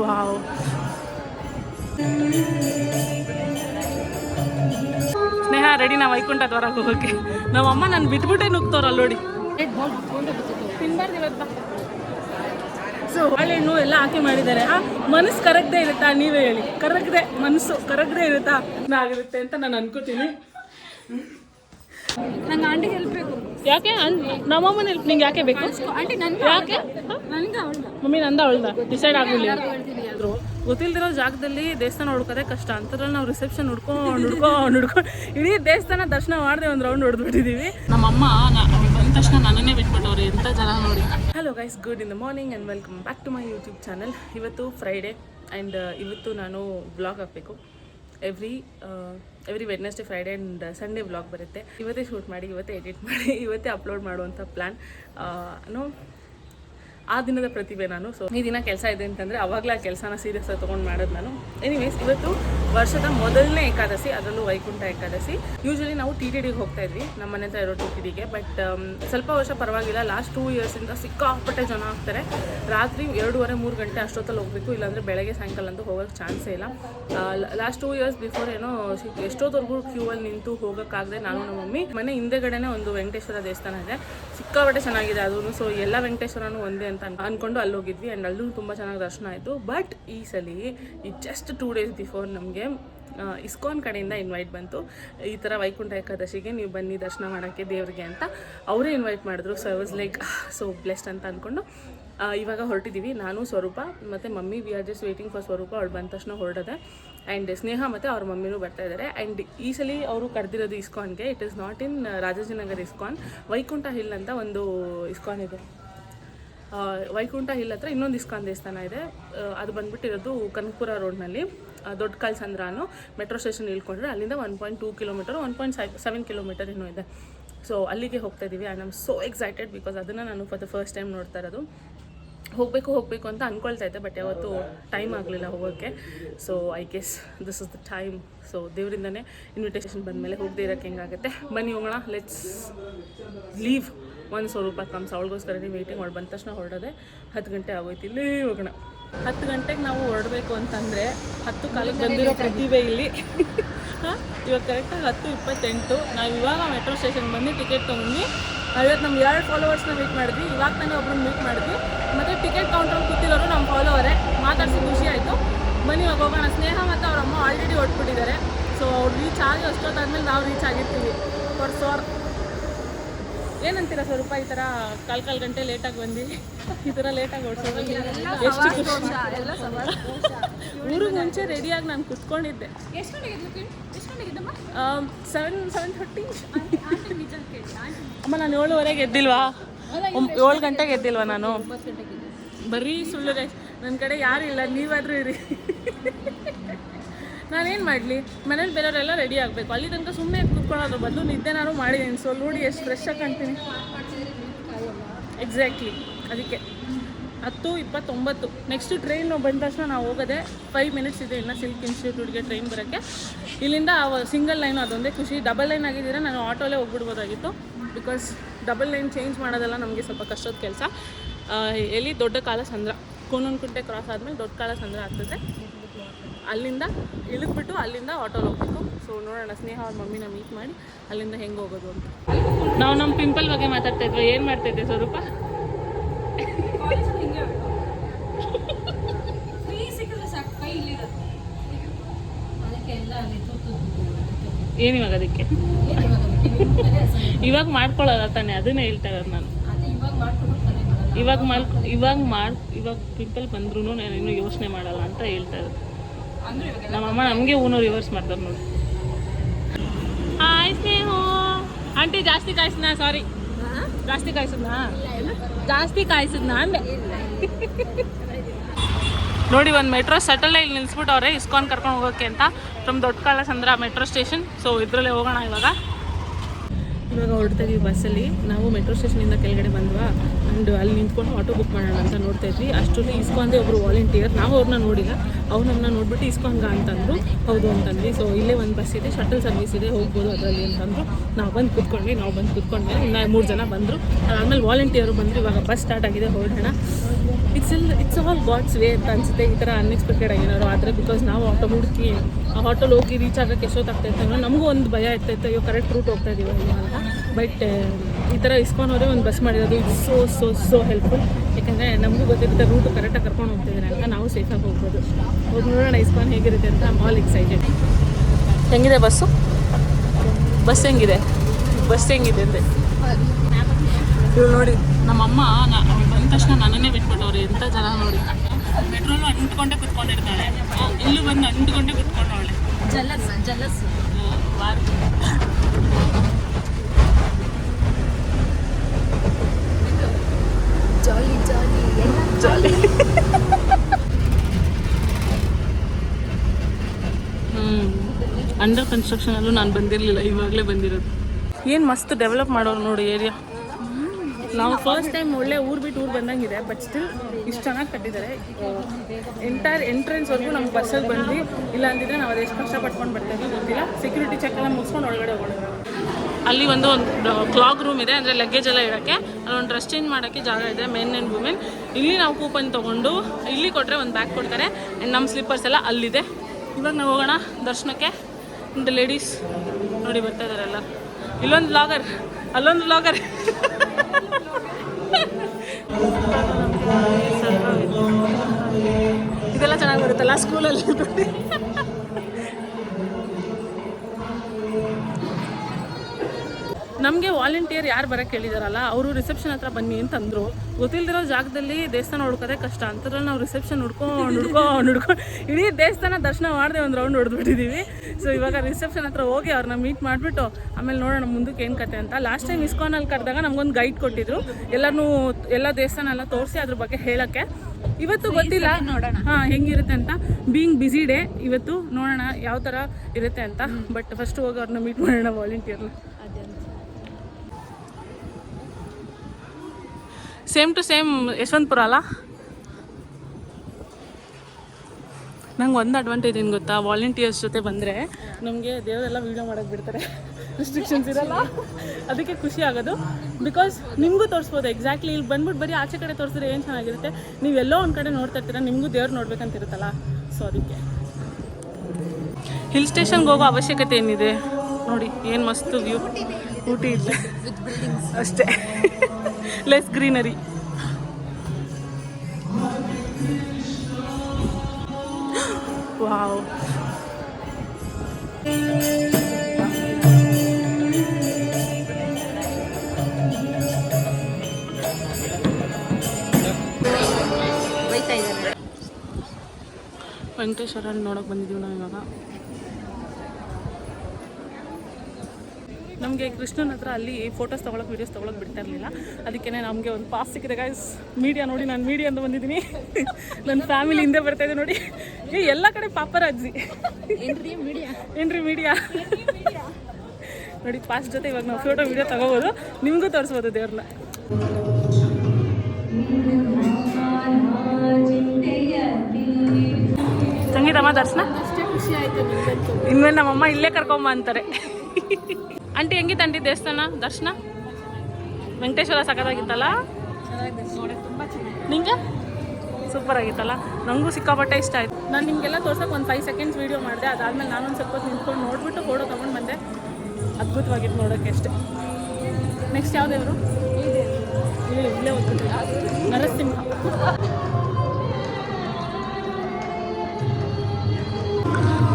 Wow ಸ್ನೇಹ ready ನಾವು ವೈಕುಂಠ ಹೊರಗೆ ಹೋಗೋಕೆ. ನಮ್ಮಮ್ಮ ನನ್ನ ಬಿಟ್ಬಿಟ್ಟೆ ನುಗ್ತವ್ರ ಅಲ್ಲಿ ನೋಡಿ. ಸೊ ಬಾಳೆಹಣ್ಣು ಎಲ್ಲ ಹಾಕಿ ಮಾಡಿದ್ದಾರೆ. ಆ, ಮನಸ್ಸು ಕರಗದೆ ಇರುತ್ತಾ? ನೀವೇ ಹೇಳಿ. ಕರಗದೆ ಮನಸ್ಸು ಕರಗದೆ ಇರುತ್ತಾ? ಆಗಿರುತ್ತೆ ಅಂತ ನಾನು ಅನ್ಕೋತೀನಿ. ನಂಗೆ ಹೆಲ್ಪ್ ಬೇಕು. ಯಾಕೆ? ನಮ್ಮಮ್ಮನ ಹೆಲ್ಪ್ ನಿಂಗೆ ಯಾಕೆ ಬೇಕು? ಆಂಟಿ ನನ್ಗೆ ಯಾಕೆ? ನನಗೆ ಮಮ್ಮಿ ನಂದ ಅವಳ್ದ ಡಿಸೈಡ್ ಆಗಲಿಲ್ಲ. ಗೊತ್ತಿಲ್ದಿರೋ ಜಾಗದಲ್ಲಿ ದೇವಸ್ಥಾನ ಹುಡ್ಕೋದೆ ಕಷ್ಟ. ಅಂತದ್ರಲ್ಲಿ ನಾವು ರಿಸೆಪ್ಷನ್ ಹುಡ್ಕೊಂಡು ಹುಡ್ಕೊಂಡು ಹುಡ್ಕೊಂಡು ಇಡೀ ದೇವಸ್ಥಾನ ದರ್ಶನ ಮಾಡದೆ ಒಂದು ರೌಂಡ್ ಹೊಡೆದ್ಬಿಟ್ಟಿದ್ದೀವಿ ನಮ್ಮಮ್ಮ ಅವ್ರು ಬಂದ ತಕ್ಷಣ ನನ್ನನ್ನೇ ಬಿಟ್ಬಿಟ್ಟವ್ರು. ಎಂಥ ಜನ ನೋಡಿ. Hello guys good in the morning and welcome back to my YouTube channel ಇವತ್ತು ಫ್ರೈಡೇ ಆ್ಯಂಡ್ ಇವತ್ತು ನಾನು ಬ್ಲಾಗ್ ಹಾಕಬೇಕು. Every every Wednesday Friday and Sunday vlog ಬರುತ್ತೆ. ಇವತ್ತೇ ಶೂಟ್ ಮಾಡಿ, ಇವತ್ತೇ ಎಡಿಟ್ ಮಾಡಿ, ಇವತ್ತೇ ಅಪ್ಲೋಡ್ ಮಾಡುವಂಥ ಪ್ಲ್ಯಾನ್ ನೋ ಆ ದಿನದ ಪ್ರತಿಭೆ ನಾನು. ಸೊ ಈ ದಿನ ಕೆಲಸ ಇದೆ ಅಂತಂದರೆ ಅವಾಗಲೇ ಆ ಕೆಲಸನ ಸೀರಿಯಸ್ ಆಗಿ ತೊಗೊಂಡು ಮಾಡೋದು ನಾನು. ಎನಿವೇಸ್ ಇವತ್ತು ವರ್ಷದ ಮೊದಲನೇ ಏಕಾದಶಿ, ಅದರಲ್ಲೂ ವೈಕುಂಠ ಏಕಾದಶಿ. ಯೂಶಲಿ ನಾವು ಟಿ ಟಿ ಡಿಗೆ ಹೋಗ್ತಾ ಇದ್ವಿ. ನಮ್ಮ ಮನೆ ಹತ್ರ ಇರೋ ಟಿ ಟಿ ಡಿಗೆ ಬಟ್ ಸ್ವಲ್ಪ ವರ್ಷ ಪರವಾಗಿಲ್ಲ ಲಾಸ್ಟ್ ಟೂ ಇಯರ್ಸಿಂದ ಸಿಕ್ಕಾಪಟ್ಟೆ ಜನ ಆಗ್ತಾರೆ. ರಾತ್ರಿ ಎರಡೂವರೆ, ಮೂರು ಗಂಟೆ ಅಷ್ಟೊತ್ತಲ್ಲಿ ಹೋಗಬೇಕು, ಇಲ್ಲಾಂದರೆ ಬೆಳಗ್ಗೆ, ಸಾಯಂಕಾಲ ಅಂತೂ ಹೋಗೋಕ್ಕೆ ಚಾನ್ಸೇ ಇಲ್ಲ. ಲಾಸ್ಟ್ ಟೂ ಇಯರ್ಸ್ ಬಿಫೋರ್ ಏನೋ ಎಷ್ಟೊತ್ತವರೆಗೂ ಕ್ಯೂ ಅಲ್ಲಿ ನಿಂತು ಹೋಗೋಕ್ಕಾಗದೆ ನಾನು, ನಮ್ಮ ಮಮ್ಮಿ. ಮನೆ ಹಿಂದೆಗಡೆನೇ ಒಂದು ವೆಂಕಟೇಶ್ವರ ದೇವಸ್ಥಾನ ಇದೆ. ಸಿಕ್ಕಾಪಟ್ಟೆ ಚೆನ್ನಾಗಿದೆ ಅದು ಸೊ ಎಲ್ಲ ವೆಂಕಟೇಶ್ವರನೂ ಒಂದೇ ಅಂತ ಅನ್- ಅನ್ಕೊಂಡು ಅಲ್ಲಿ ಹೋಗಿದ್ವಿ ಆ್ಯಂಡ್ ಅಲ್ಲೂ ತುಂಬ ಚೆನ್ನಾಗಿ ದರ್ಶನ ಆಯಿತು. ಬಟ್ ಈ ಸಲ ಈ ಜಸ್ಟ್ ಟೂ ಡೇಸ್ ಬಿಫೋರ್ ನಮಗೆ ಇಸ್ಕಾನ್ ಕಡೆಯಿಂದ ಇನ್ವೈಟ್ ಬಂತು. ಈ ಥರ ವೈಕುಂಠ ಏಕಾದಶಿಗೆ ನೀವು ಬನ್ನಿ ದರ್ಶನ ಮಾಡೋಕ್ಕೆ ದೇವ್ರಿಗೆ ಅಂತ ಅವರೇ ಇನ್ವೈಟ್ ಮಾಡಿದ್ರು. So I was like so blessed ಅಂತ ಅಂದ್ಕೊಂಡು ಇವಾಗ ಹೊರಟಿದ್ದೀವಿ ನಾನು, ಸ್ವರೂಪ ಮತ್ತು mummy we are just waiting for Swaroopa. ಅವಳು ಬಂದ ತಕ್ಷಣ ಹೊರಡದೆ. ಆ್ಯಂಡ್ ಸ್ನೇಹ ಮತ್ತು ಅವ್ರ ಮಮ್ಮಿನೂ ಬರ್ತಾ ಇದ್ದಾರೆ ಆ್ಯಂಡ್ ಈ ಸಲ ಅವರು ಕರೆದಿರೋದು ಇಸ್ಕಾನ್ಗೆ. It is not in Rajajinagar ISKCON. Vaikuntha hill ಅಂತ ಒಂದು ಇಸ್ಕಾನ್ ಇದೆ. ವೈಕುಂಠ ಹಿಲ್ ಹತ್ರ ಇನ್ನೊಂದು ಇಸ್ಕಾನ್ ದೇವಸ್ಥಾನ ಇದೆ. ಅದು ಬಂದ್ಬಿಟ್ಟಿರೋದು ಕನಕಪುರ ರೋಡ್ನಲ್ಲಿ ದೊಡ್ಡ ಕಾಲ್ಸಂದ್ರ ಅನ್ನೋ ಮೆಟ್ರೋ ಸ್ಟೇಷನ್ ಇಳ್ಕೊಂಡ್ರೆ ಅಲ್ಲಿಂದ one point two kilometre one point ಸೈ ಸೆವೆನ್ ಕಿಲೋಮೀಟರ್ ಏನೋ ಇದೆ. ಸೊ ಅಲ್ಲಿಗೆ ಹೋಗ್ತಾ ಇದ್ದೀವಿ I am so excited because ಅದನ್ನು ನಾನು ಫಾರ್ ದ ಫಸ್ಟ್ ಟೈಮ್ ನೋಡ್ತಾ ಇರೋದು. ಹೋಗಬೇಕು ಹೋಗಬೇಕು ಅಂತ ಅಂದ್ಕೊಳ್ತಾ ಇದ್ದೆ ಬಟ್ ಯಾವತ್ತೂ ಟೈಮ್ ಆಗಲಿಲ್ಲ ಹೋಗೋಕ್ಕೆ so I guess this is the time so ದೇವರಿಂದನೇ invitation ಬಂದಮೇಲೆ ಹೋಗದೆ ಇರೋಕ್ಕೆ ಹೆಂಗಾಗುತ್ತೆ? ಬನ್ನಿ ಹೋಗೋಣ ಲೆಟ್ಸ್ ಲೀವ್ ಒಂದು ಸ್ವಲ್ಪ ಕಮ್ಸ್ ಅವಳಿಗೋಸ್ಕರ ವೇಟಿಂಗ್ ಮಾಡಿ ಬಂದ ತಕ್ಷಣ ಹೊರಡೋದೆ ಹತ್ತು ಗಂಟೆ ಆಗೋಯ್ತು. ಇಲ್ಲಿ ಹೋಗೋಣ. ಹತ್ತು ಗಂಟೆಗೆ ನಾವು ಹೊರಡಬೇಕು ಅಂತಂದರೆ ಹತ್ತು ಕಾಲಕ್ಕೆ ಬಂದಿರೋ ಪ್ರತಿಭೆ ಇಲ್ಲಿ. ಹಾಂ? ಇವಾಗ ಕರೆಕ್ಟಾಗಿ ಹತ್ತು ಇಪ್ಪತ್ತೆಂಟು. ನಾವು ಇವಾಗ ಮೆಟ್ರೋ ಸ್ಟೇಷನ್ ಬಂದು ಟಿಕೆಟ್ ತೊಗೊಂಡ್ವಿ. ಇವತ್ತು ನಮ್ಮ ಎರಡು ಫಾಲೋವರ್ಸ್ನ ಮೀಟ್ ಮಾಡಿದ್ವಿ. ಇವಾಗ ತಾನೇ ಒಬ್ರನ್ನ ಮೀಟ್ ಮಾಡಿದ್ವಿ. ಮತ್ತು ಟಿಕೆಟ್ ಕೌಂಟ್ರಲ್ಲಿ ಕೂತಿರೋರು ನಮ್ಮ ಫಾಲೋವರೇ ಮಾತಾಡ್ಸಿ ಖುಷಿ ಆಯಿತು. ಬನ್ನಿ, ಇವಾಗ ಹೋಗೋಣ. ಸ್ನೇಹ ಮತ್ತು ಅವರಮ್ಮ ಆಲ್ರೆಡಿ ಹೊಟ್ಬಿಟ್ಟಿದ್ದಾರೆ ಸೊ ಅವ್ರು ರೀಚ್ ಆಗಿ ಅಷ್ಟೊತ್ತಾದ್ಮೇಲೆ ನಾವು ರೀಚ್ ಆಗಿರ್ತೀವಿ. ಫಾರ್ ಸೋರ್ ಏನಂತೀರ ಸ್ವಲ್ಪ ಈ ಥರ ಕಾಲು ಕಾಲು ಗಂಟೆ ಲೇಟಾಗಿ ಬಂದು ಈ ಥರ ಲೇಟಾಗಿ ಓಡಿಸೋದು? ಎಷ್ಟು ಊರಿಗೆ ಮುಂಚೆ ರೆಡಿಯಾಗಿ ನಾನು ಕುತ್ಕೊಂಡಿದ್ದೆ? ಸೆವೆನ್ ಸೆವೆನ್ ಥರ್ಟಿ ಅಮ್ಮ ನಾನು ಏಳುವರೆಗೆ ಎದ್ದಿಲ್ವಾ? ಏಳು ಗಂಟೆಗೆ ಎದ್ದಿಲ್ವಾ ನಾನು. ಬರೀ ಸುಳ್ಳು ನನ್ನ ಕಡೆ ಯಾರು ಇಲ್ಲ ನೀವಾದರೂ ಇರಿ. ನಾನೇನು ಮಾಡಲಿ? ಮನೇಲಿ ಬೇರೆಯವರೆಲ್ಲ ರೆಡಿ ಆಗಬೇಕು. ಅಲ್ಲಿ ತನಕ ಸುಮ್ಮನೆ ಕುತ್ಕೊಳ್ಳೋದ್ರ ಬದಲು ನಿದ್ದೆ ನಾನು ಮಾಡಿದ್ದೀನಿ ಸೊ ನೋಡಿ ಎಷ್ಟು ಫ್ರೆಶ್ ಆಗಿ ಕಾಣ್ತೀನಿ. ಎಕ್ಸಾಕ್ಟ್ಲಿ ಅದಕ್ಕೆ. ಹತ್ತು, ಇಪ್ಪತ್ತೊಂಬತ್ತು. ನೆಕ್ಸ್ಟ್ ಟ್ರೈನ್ ಬಂದ ತಕ್ಷಣ ನಾವು ಹೋಗೋದೆ ಫೈವ್ ಮಿನಿಟ್ಸ್ ಇದೆ. ಇನ್ನು ಸಿಲ್ಕ್ ಇನ್ಸ್ಟಿಟ್ಯೂಟ್ಗೆ ಟ್ರೈನ್ ಬರೋಕ್ಕೆ. ಇಲ್ಲಿಂದ ಸಿಂಗಲ್ ಲೈನ್ ಅದೊಂದೇ ಖುಷಿ. ಡಬಲ್ ಲೈನ್ ಆಗಿದ್ದೀರಾ? ನಾನು ಆಟೋಲೇ ಹೋಗ್ಬಿಡ್ಬೋದಾಗಿತ್ತು. ಬಿಕಾಸ್ ಡಬಲ್ ಲೈನ್ ಚೇಂಜ್ ಮಾಡೋದೆಲ್ಲ ನಮಗೆ ಸ್ವಲ್ಪ ಕಷ್ಟದ ಕೆಲಸ. ಎಲ್ಲಿ ದೊಡ್ಡ ಕಾಲಸಂದ್ರ ಕೋನನ್ಕುಂಟೆ ಕ್ರಾಸ್ ಆದಮೇಲೆ ದೊಡ್ಡ ಕಾಲಸಂದ್ರ ಆಗ್ತದೆ. ಅಲ್ಲಿಂದ ಇಳಿದ್ಬಿಟ್ಟು ಅಲ್ಲಿಂದ ಆಟೋಲಿ ಹೋಗ್ಬೇಕು ಸೊ ನೋಡೋಣ ಸ್ನೇಹ ಅವ್ರ ಮಮ್ಮಿನ ಮೀಟ್ ಮಾಡಿ ಅಲ್ಲಿಂದ ಹೆಂಗೆ ಹೋಗೋದು ಅಂತ. ನಾವು ನಮ್ಮ ಪಿಂಪಲ್ ಬಗ್ಗೆ ಮಾತಾಡ್ತಾ ಇದ್ವಿ ಏನು ಮಾಡ್ತಾ ಇದ್ದೆ ಸ್ವರೂಪ? ಏನಿವಾಗ ಅದಕ್ಕೆ ಇವಾಗ ಅದಕ್ಕೆ? ಇವಾಗ ಮಾಡ್ಕೊಳ್ಳೋದ ತಾನೆ ಅದನ್ನೇ ಹೇಳ್ತಾ ಇರೋದು ನಾನು. ಅದೇ ಇವಾಗ ಮಾಡ್ಕೊ ಇವಾಗ ಮಾಡ್ ಇವಾಗ ಮಾಡ್ ಇವಾಗ ಪಿಂಪಲ್ ಬಂದ್ರೂ ನಾನು ಇನ್ನೂ ಯೋಚನೆ ಮಾಡಲ್ಲ ಅಂತ ಹೇಳ್ತಾ ಇರೋದು. ನಮ್ಮಮ್ಮ ನಮಗೆ ಊನು ರಿವರ್ಸ್ ಮಾಡ್ತಾರೆ ನೋಡಿ. ಹಾಯ್ ಸ್ನೇಹು. ಆಂಟಿ ಜಾಸ್ತಿ ಕಾಯಿಸ್ನಾ ಸಾರಿ ಜಾಸ್ತಿ ಕಾಯಿಸಿದ್ನಾ? ಜಾಸ್ತಿ ಕಾಯಿಸಿದ್ನಾ ಅಂದೆ. ನೋಡಿ ಒಂದು ಮೆಟ್ರೋ ಸಟಲ್ ಇಲ್ಲಿ ನಿಲ್ಸ್ಬಿಟ್ಟವ್ರೆ ಇಸ್ಕಾನ್ ಕರ್ಕೊಂಡು ಹೋಗೋಕ್ಕೆ ಅಂತ. ಫ್ರಮ್ ದೊಡ್ಡ ಕಾಲಸಂದ್ರ ಮೆಟ್ರೋ ಸ್ಟೇಷನ್ ಸೊ ಇದರಲ್ಲೇ ಹೋಗೋಣ ಇವಾಗ. ಇವಾಗ ಹೊರಡ್ತಾ ಇದ್ವಿ ಬಸ್ಸಲ್ಲಿ. ನಾವು ಮೆಟ್ರೋ ಸ್ಟೇಷನಿಂದ ಕೆಳಗಡೆ ಬಂದ್ವಾ? ಆ್ಯಂಡ್ ಅಲ್ಲಿ ನಿಂತ್ಕೊಂಡು ಆಟೋ ಬುಕ್ ಮಾಡೋಣ ಅಂತ ನೋಡ್ತಾ ಇದ್ವಿ. ಅಷ್ಟರಲ್ಲಿ ಅಂದರೆ ಒಬ್ಬರು ವಾಲಂಟಿಯರ್ ನಾವು ಅವ್ರನ್ನ ನೋಡಿಲ್ಲ. ಅವ್ರು ನಮ್ಮನ್ನ ನೋಡ್ಬಿಟ್ಟು ಇಸ್ಕೊಂಗ ಅಂತಂದ್ರು. ಹೌದು ಅಂತಂದ್ವಿ. ಸೊ ಇಲ್ಲೇ ಒಂದು ಬಸ್ ಇದೆ ಶಟಲ್ ಸರ್ವಿಸ್ ಇದೆ, ಹೋಗ್ಬೋದು ಅದರಲ್ಲಿ ಅಂತಂದ್ರು. ನಾವು ಬಂದು ಕೂತ್ಕೊಂಡ್ವಿ, ನಾವು ಬಂದು ಕೂತ್ಕೊಂಡ್ಮೇಲೆ ಇನ್ನು ಮೂರು ಜನ ಬಂದರು. ಅದಾದಮೇಲೆ ವಾಲಂಟಿಯರು ಬಂದರು. ಇವಾಗ ಬಸ್ ಸ್ಟಾರ್ಟ್ ಆಗಿದೆ, ಹೊರಡೋಣ. ಇಟ್ಸ್ ಇಲ್ ಇಟ್ಸ್ ಆಲ್ ಗಾಡ್ಸ್ ವೇ ಅಂತ ಅನಿಸುತ್ತೆ. ಈ ಥರ ಅನ್ಎಕ್ಸ್ಪೆಕ್ಟೆಡ್ ಆಗಿ ಏನಾದ್ರು ಆದರೆ ಬಿಕಾಸ್ ನಾವು ಆಟೋ ಹುಡುಕಿ ಆ ಹೋಟೆಲ್ ಹೋಗಿ ರೀಚ್ ಆಗೋಕ್ಕೆ ಎಷ್ಟೊತ್ತಾಗ್ತಾ ಇತ್ತು ನಮಗೂ ಒಂದು ಭಯ ಇರ್ತೈತೆ ಅಯ್ಯೋ ಕರೆಕ್ಟ್ ರೂಟ್ ಹೋಗ್ತಾ ಇದೀವಿ ಅಂತ. ಬಟ್ ಈ ಥರ ಇಸ್ಕೊಂಡು ಅವರೇ ಒಂದು ಬಸ್ ಮಾಡಿರೋದು it's so so so helpful ಯಾಕಂದರೆ ನಮಗೂ ಗೊತ್ತಿರುತ್ತೆ ರೂಟ್ ಕರೆಕ್ಟಾಗಿ ಕರ್ಕೊಂಡು ಹೋಗ್ತಿದ್ದಾರೆ ಅಂತ, ನಾವು ಸೇಫಾಗಿ ಹೋಗ್ಬೋದು. ಹೋಗಿ ನೋಡೋಣ ಇಸ್ಕೊಂಡು ಹೇಗಿರುತ್ತೆ ಅಂತ ಆಲ್ ಎಕ್ಸೈಟೆಡ್ ಹೆಂಗಿದೆ ಬಸ್ಸು ಬಸ್ ಹೆಂಗಿದೆ? ಬಸ್ ಹೆಂಗಿದೆ ಇವ್ರು ನೋಡಿ, ನಮ್ಮಮ್ಮ ಬಂದ ತಕ್ಷಣ ನನ್ನನ್ನೇ ಬಿಟ್ಬಿಟ್ಟವ್ರಿ ಎಂಥ ಜನ ನೋಡಿ. ಪೆಟ್ರೋಲು ಅಂಟ್ಕೊಂಡೆ ಕುತ್ಕೊಂಡಿರ್ತಾಳೆ. ಇಲ್ಲೂ ಬಂದು ಅಂಟ್ಕೊಂಡೆ ಕುತ್ಕೊಂಡವಳೆ. Jealous jealous. ವಾರ ಜಾಲಿ ಜಾಲಿ ಎಲ್ಲ ಜಾಲಿ ಹ್ಞೂ ಅಂಡರ್ ಕನ್ಸ್ಟ್ರಕ್ಷನಲ್ಲೂ ನಾನು ಬಂದಿರಲಿಲ್ಲ ಇವಾಗಲೇ ಬಂದಿರೋದು. ಏನು ಮಸ್ತ್ ಡೆವಲಪ್ ಮಾಡೋರು ನೋಡಿ ಏರಿಯಾ ನಾವು ಫಸ್ಟ್ ಟೈಮ್ ಒಳ್ಳೆ ಊರು ಬಿಟ್ಟು ಊರು ಬಂದಂಗಿದೆ ಬಟ್ ಸ್ಟಿಲ್ ಇಷ್ಟು ಚೆನ್ನಾಗಿ ಕಟ್ಟಿದ್ದಾರೆ. ಎಂಟೈರ್ ಎಂಟ್ರೆನ್ಸ್ವರೆಗೂ ನಮ್ಮ ಬಸ್ಸಲ್ಲಿ ಬಂದ್ವಿ. ಇಲ್ಲ ಅಂದಿದ್ರೆ ನಾವು ಅದೆಷ್ಟು ಕಷ್ಟ ಪಟ್ಕೊಂಡು ಬರ್ತೇವೆ ಗೊತ್ತಿಲ್ಲ. ಸೆಕ್ಯೂರಿಟಿ ಚೆಕ್ ಎಲ್ಲ ಮುಗಿಸ್ಕೊಂಡು ಒಳಗಡೆ ಹೋಗೋಣ. ಅಲ್ಲಿ ಒಂದು ಒಂದು ಕ್ಲಾಕ್ ರೂಮ್ ಇದೆ, ಅಂದರೆ ಲಗೇಜ್ ಎಲ್ಲ ಇಡೋಕ್ಕೆ. ಅಲ್ಲೊಂದು ಡ್ರೆಸ್ ಚೇಂಜ್ ಮಾಡೋಕ್ಕೆ ಜಾಗ ಇದೆ ಮೆನ್ ಆ್ಯಂಡ್ ವುಮೆನ್ ಇಲ್ಲಿ ನಾವು ಕೂಪನ್ ತೊಗೊಂಡು, ಇಲ್ಲಿ ಕೊಟ್ಟರೆ ಒಂದು ಬ್ಯಾಗ್ ಕೊಡ್ತಾರೆ. ಆ್ಯಂಡ್ ನಮ್ಮ ಸ್ಲಿಪ್ಪರ್ಸ್ ಎಲ್ಲ ಅಲ್ಲಿದೆ. ಇವಾಗ ನಾವು ಹೋಗೋಣ ದರ್ಶನಕ್ಕೆ. ಒಂದು ಲೇಡೀಸ್ ನೋಡಿ ಬರ್ತಾ ಇದ್ದಾರೆಲ್ಲ ಇಲ್ಲೊಂದು ಲಾಗರ್ ಅಲ್ಲೊಂದು ಲಾಗರ್ ಇದೆಲ್ಲ ಚೆನ್ನಾಗಿ ಬರುತ್ತಲ್ಲ ಸ್ಕೂಲಲ್ಲಿ ನಮಗೆ ವಾಲಂಟಿಯರ್ ಯಾರು ಬರೋಕ್ಕೆ ಹೇಳಿದಾರಲ್ಲ ಅವರು ರಿಸೆಪ್ಷನ್ ಹತ್ರ ಬನ್ನಿ ಅಂತಂದ್ರು ಗೊತ್ತಿಲ್ದಿರೋ ಜಾಗದಲ್ಲಿ ದೇವಸ್ಥಾನ ಹುಡ್ಕೋದೇ ಕಷ್ಟ. ಅಂಥದ್ರಲ್ಲಿ ನಾವು ರಿಸೆಪ್ಷನ್ ಹುಡ್ಕೊಂಡು ಹುಡ್ಕೊಂಡು ಹುಡ್ಕೊಂಡು ಇಡೀ ದೇವಸ್ಥಾನ ದರ್ಶನ ಮಾಡದೆ ಒಂದು ರೌಂಡ್ ಹೊಡೆದ್ಬಿಟ್ಟಿದ್ದೀವಿ ಸೊ ಇವಾಗ ರಿಸೆಪ್ಷನ್ ಹತ್ರ ಹೋಗಿ ಅವ್ರನ್ನ ಮೀಟ್ ಮಾಡಿಬಿಟ್ಟು ಆಮೇಲೆ ನೋಡೋಣ ಮುಂದಕ್ಕೆ ಏನು ಕತೆ ಅಂತ. ಲಾಸ್ಟ್ ಟೈಮ್ ಇಸ್ಕಾನಲ್ಲಿ ಕರೆದಾಗ ನಮಗೊಂದು ಗೈಡ್ ಕೊಟ್ಟಿದ್ರು. ಎಲ್ಲರೂ ಎಲ್ಲ ದೇವಸ್ಥಾನ ಎಲ್ಲ ತೋರಿಸಿ ಅದ್ರ ಬಗ್ಗೆ ಹೇಳೋಕ್ಕೆ. ಇವತ್ತು ಗೊತ್ತಿಲ್ಲ. ನೋಡೋಣ. ಹಾಂ ಹೆಂಗಿರುತ್ತೆ ಅಂತ. ಬೀಯಿಂಗ್ ಬ್ಯುಸಿ ಡೇ ಇವತ್ತು ನೋಡೋಣ ಯಾವ ಥರ ಇರುತ್ತೆ ಅಂತ. ಬಟ್ ಫಸ್ಟ್ ಹೋಗಿ ಅವ್ರನ್ನ ಮೀಟ್ ಮಾಡೋಣ ವಾಲಂಟಿಯರ್ನ ಸೇಮ್ ಟು ಸೇಮ್ ಯಶವಂತಪುರ ಅಲ್ಲ? ನಂಗೆ ಒಂದು ಅಡ್ವಾಂಟೇಜ್ ಏನು ಗೊತ್ತಾ? ವಾಲಂಟಿಯರ್ಸ್ ಜೊತೆ ಬಂದರೆ ನಮಗೆ ದೇವರೆಲ್ಲ ವೀಡಿಯೋ ಮಾಡೋಕ್ಕೆ ಬಿಡ್ತಾರೆ. ರಿಸ್ಟ್ರಿಕ್ಷನ್ಸ್ ಇರಲ್ಲ. ಅದಕ್ಕೆ ಖುಷಿ ಆಗೋದು. ಬಿಕಾಸ್ ನಿಮಗೂ ತೋರಿಸ್ಬೋದು. ಎಕ್ಸಾಕ್ಟ್ಲಿ ಇಲ್ಲಿ ಬಂದ್ಬಿಟ್ಟು ಬರೀ ಆಚೆ ಕಡೆ ತೋರಿಸಿದ್ರೆ ಏನು ಚೆನ್ನಾಗಿರುತ್ತೆ? ನೀವೆಲ್ಲೋ ಒಂದು ಕಡೆ ನೋಡ್ತಾ ಇರ್ತೀರ, ನಿಮಗೂ ದೇವ್ರು ನೋಡ್ಬೇಕಂತಿರುತ್ತಲ್ಲ? ಸೊ ಅದಕ್ಕೆ. ಹಿಲ್ ಸ್ಟೇಷನ್ಗೆ ಹೋಗೋ ಅವಶ್ಯಕತೆ ಏನಿದೆ? ನೋಡಿ, ಏನು ಮಸ್ತ್ ವ್ಯೂ ಊಟಿ ಇಲ್ಲ ಅಷ್ಟೇ. ಲೆಸ್ ಗ್ರೀನರಿ ಇದ್ದಾರೆ. ವೆಂಕಟೇಶ್ವರಲ್ಲಿ ನೋಡೋಕೆ ಬಂದಿದ್ದೀವಿ ನಾವು ಇವಾಗ. ನಮಗೆ ಕೃಷ್ಣನ ಹತ್ರ ಅಲ್ಲಿ ಫೋಟೋಸ್ ತೊಗೊಳಕ್ಕೆ ವೀಡಿಯೋಸ್ ತೊಗೊಳಕ್ಕೆ ಬಿಡ್ತಾ ಇರಲಿಲ್ಲ. ಅದಕ್ಕೆ ನಮಗೆ ಒಂದು ಪಾಸ್ ಸಿಕ್ಕಿದೆ ಗೈಸ್ ಮೀಡಿಯಾ ನೋಡಿ ನಾನು ಮೀಡಿಯಾ ಅಂತ ಬಂದಿದ್ದೀನಿ. ನನ್ನ ಫ್ಯಾಮಿಲಿ ಹಿಂದೆ ಬರ್ತಾ ಇದೆ ನೋಡಿ. ಏ ಎಲ್ಲ ಕಡೆ ಪಾಪರ ಅಜ್ಜಿ ಏನ್ರಿ ಮೀಡಿಯಾ ನೋಡಿ ಪಾಸ್ ಜೊತೆ ಇವಾಗ ನಾವು ಫೋಟೋ ವೀಡಿಯೋ ತೊಗೋಬೋದು. ನಿಮಗೂ ತೋರಿಸ್ಬೋದು ದೇವ್ರನ್ನ. ಸಂಗೀತಮ್ಮ ದರ್ಶನ? ಇನ್ಮೇಲೆ ನಮ್ಮಮ್ಮ ಇಲ್ಲೇ ಕರ್ಕೊಂಬ ಅಂತಾರೆ ಆಂಟಿ ಹೆಂಗಿತ್ತು ಆಂಟಿ ದೇವಸ್ಥಾನ ದರ್ಶನ? ವೆಂಕಟೇಶ್ವರ ಸಖತ್ತಾಗಿತ್ತಲ್ಲ? ನಿಂಗೆ? ಸೂಪರ್ ಆಗಿತ್ತಲ್ಲ ನನಗೂ ಸಿಕ್ಕಾಪಟ್ಟೆ ಇಷ್ಟ ಆಯಿತು. ನಾನು ನಿಮಗೆಲ್ಲ ತೋರ್ಸಕ್ಕೆ ಒಂದು ಫೈವ್ ಸೆಕೆಂಡ್ಸ್ ವೀಡಿಯೋ ಮಾಡಿದೆ ಅದಾದಮೇಲೆ ನಾನೊಂದು ಸ್ವಲ್ಪ ನಿಂತ್ಕೊಂಡು ನೋಡ್ಬಿಟ್ಟು ಫೋಟೋ ತೊಗೊಂಡು ಬಂದೆ. ಅದ್ಭುತವಾಗಿತ್ತು ನೋಡೋಕ್ಕೆ ಅಷ್ಟೆ. ನೆಕ್ಸ್ಟ್ ಯಾವುದೇವರು? ಇಲ್ಲಿ ಇಲ್ಲೇ ಹೋಗ್ತಿದ್ದಿಲ್ಲ ನರಸಿಂಹ.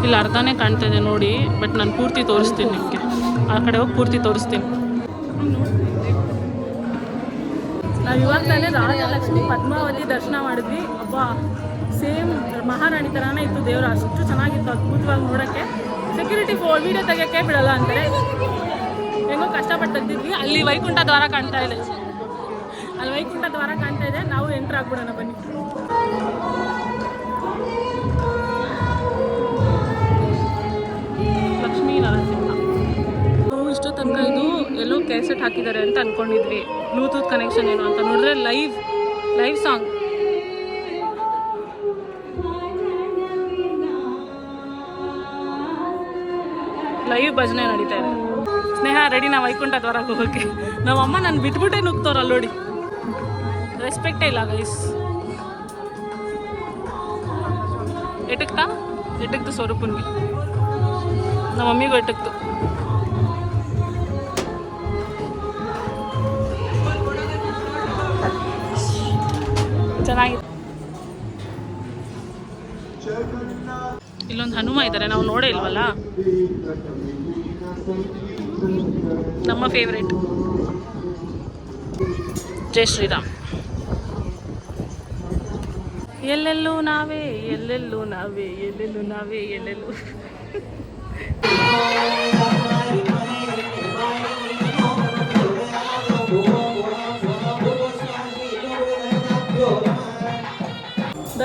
ಇಲ್ಲಿ ಅರ್ಧನೇ ಕಾಣ್ತಾ ಇದೆ ನೋಡಿ ಬಟ್ ನಾನು ಪೂರ್ತಿ ತೋರಿಸ್ತೀನಿ ನಿಮಗೆ. ಆ ಕಡೆ ಹೋಗಿ ಪೂರ್ತಿ ತೋರಿಸ್ತೀನಿ. ನಾವು ಇವಾಗ ತಾನೇ ರಾಜಲಕ್ಷ್ಮಿ ಪದ್ಮಾವತಿ ದರ್ಶನ ಮಾಡಿದ್ವಿ. ಅಬ್ಬ ಸೇಮ್ ಮಹಾರಾಣಿ ಥರನೇ ಇತ್ತು ದೇವರು. ಅಷ್ಟು ಚೆನ್ನಾಗಿತ್ತು ಅದ್ಭುತವಾಗಿ ನೋಡೋಕ್ಕೆ. ಸೆಕ್ಯೂರಿಟಿ ಫೋ ವೀಡಿಯೋ ತೆಗಿಯೋಕ್ಕೆ ಬಿಡಲ್ಲ ಅಂತಾರೆ. ಹೆಂಗೋ ಕಷ್ಟಪಟ್ಟು ತೆಗ್ದಿದ್ವಿ. ಅಲ್ಲಿ ವೈಕುಂಠ ದ್ವಾರ ಕಾಣ್ತಾ ಇದೆ. ಅಲ್ಲಿ ವೈಕುಂಠ ದ್ವಾರ ಕಾಣ್ತಾ ಇದೆ. ನಾವು ಎಂಟ್ರ್ ಆಗ್ಬಿಡೋಣ ಬನ್ನಿ. ತನಕ ಇದು ಎಲ್ಲೋ ಕ್ಯಾಸೆಟ್ ಹಾಕಿದ್ದಾರೆ ಅಂತ ಅನ್ಕೊಂಡಿದ್ವಿ. ಬ್ಲೂಟೂತ್ ಕನೆಕ್ಷನ್ ಏನು ಅಂತ. ನೋಡಿದ್ರೆ ಲೈವ್ ಲೈವ್ ಸಾಂಗ್ ಲೈವ್ ಭಜನೆ ನಡೀತಾ ಇದೆ. ಸ್ನೇಹ ರೆಡಿ ನಾವು ವೈಕುಂಠ ದ್ವಾರಕ್ಕೆ ಹೋಗೋಕ್ಕೆ ನಮ್ಮಮ್ಮ ನಾನು ಬಿಟ್ಬಿಟ್ಟೆ ನುಗ್ತವ್ರು ಅಲ್ಲೋಡಿ ರೆಸ್ಪೆಕ್ಟೇ ಇಲ್ಲ ಗೈಸ್ ಎಟಕ್ತಾ? ಎಟಕ್ತು ಸ್ವರೂಪನ್ಗೆ. ನಮ್ಮ ಮಮ್ಮಿಗೂ ಎಟಕ್ತು. ಇಲ್ಲೊಂದು ಹನುಮ ಇದ್ದಾರೆ ನಾವು ನೋಡೇ ಇಲ್ವಲ್ಲ? ನಮ್ಮ ಫೇವ್ರೇಟ್ ಜೈ ಶ್ರೀರಾಮ್. ಎಲ್ಲೆಲ್ಲೂ ನಾವೇ ಎಲ್ಲೆಲ್ಲೂ ನಾವೇ ಎಲ್ಲೆಲ್ಲೂ ನಾವೇ, ಎಲ್ಲೆಲ್ಲೂ.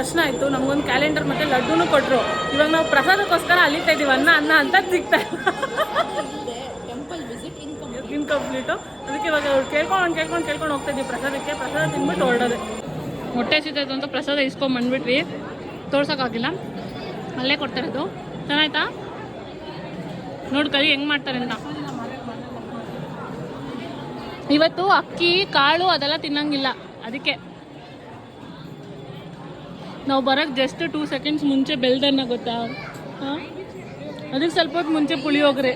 ದರ್ಶನ ಆಯಿತು, ನಮಗೊಂದು ಕ್ಯಾಲೆಂಡರ್ ಮತ್ತು ಲಡ್ಡೂನು ಕೊಟ್ಟರು ಇವಾಗ ನಾವು ಪ್ರಸಾದಕ್ಕೋಸ್ಕರ ಅಲಿತಾ ಇದ್ದೀವಿ ಅನ್ನ ಅನ್ನ ಅಂತ ಸಿಗ್ತಾ ಇನ್ಕಂಪ್ಲೀಟು ಅದಕ್ಕೆ ಇವಾಗ ಅವ್ರು ಕೇಳ್ಕೊಂಡು ಕೇಳ್ಕೊಂಡು ಕೇಳ್ಕೊಂಡು ಹೋಗ್ತಾ ಇದ್ದೀವಿ ಪ್ರಸಾದಕ್ಕೆ. ಪ್ರಸಾದ ತಿಂದ್ಬಿಟ್ಟು ಹೊರಡೋದೆ. ಹೊಟ್ಟೆ ಸಿಗ್ತಾಯಿತ್ತು ಅಂತ ಪ್ರಸಾದ ಇಸ್ಕೊಂಬಂದ್ಬಿಟ್ವಿ ತೋರ್ಸೋಕ್ಕಾಗಿಲ್ಲ. ಅಲ್ಲೇ ಕೊಡ್ತಾ ಇರೋದು ಚೆನ್ನಾಯ್ತಾ? ನೋಡಿ ಕಲಿ ಹೆಂಗೆ ಮಾಡ್ತಾರೆ ಅಂತ. ಇವತ್ತು ಅಕ್ಕಿ, ಕಾಳು ಅದೆಲ್ಲ ತಿನ್ನಂಗಿಲ್ಲ. ಅದಕ್ಕೆ. ನಾವು ಬರೋಕ್ಕೆ ಜಸ್ಟ್ ಟೂ ಸೆಕೆಂಡ್ಸ್ ಮುಂಚೆ ಬೆಳ್ದನ್ನ ಗೊತ್ತಾ ಅದಕ್ಕೆ ಸ್ವಲ್ಪ ಹೊತ್ತು ಮುಂಚೆ ಪುಳಿಯೋಗರೆ